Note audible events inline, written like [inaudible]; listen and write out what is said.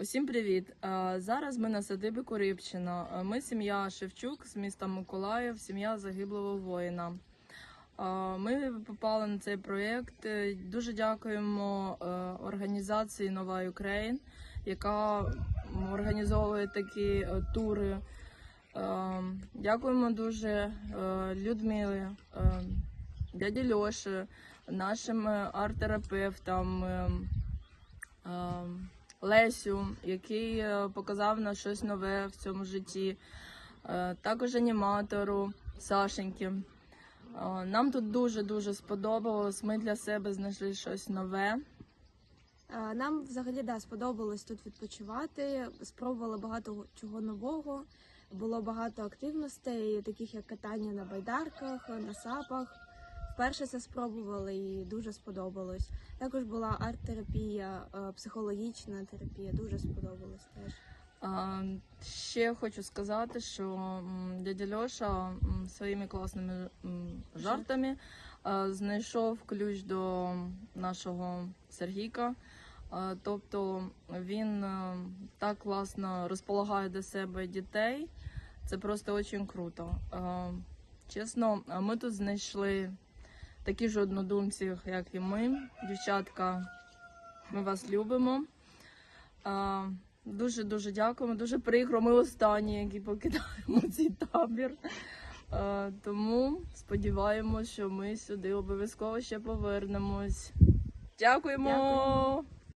Усім привіт! Зараз ми на садибі Курибщина. Ми сім'я Шевчук з міста Миколаїв, сім'я загиблого воїна. Ми попали на цей проєкт. Е, Дуже дякуємо е, організації Нова Україн, яка організовує такі е, тури. Дякуємо дуже Людмилі, дяді Льоші, нашим арт-терапевтам. Лесю, який е, показав нам щось нове в цьому житті, е, також аніматору Сашеньки. Е, Нам тут дуже-дуже сподобалось. Ми для себе знайшли щось нове. Нам взагалі да, сподобалось тут відпочивати. Спробували багато чого нового. Було багато активностей, таких як катання на байдарках, на сапах. Вперше це спробували і дуже сподобалось. Також була арт-терапія, е, психологічна терапія, дуже сподобалось теж. А, Ще хочу сказати, що дядя Льоша своїми класними жартами знайшов ключ до нашого Сергійка. Тобто він е, так класно розполагає до себе дітей. Це просто дуже круто. Чесно, ми тут знайшли такі ж однодумці, як і ми. Дівчатка, ми вас любимо. Дуже дуже дякуємо. Дуже прикро. Ми останні, які покидаємо [laughs] цей табір. Тому сподіваємося, що ми сюди обов'язково ще повернемось. Дякуємо! Дякуємо.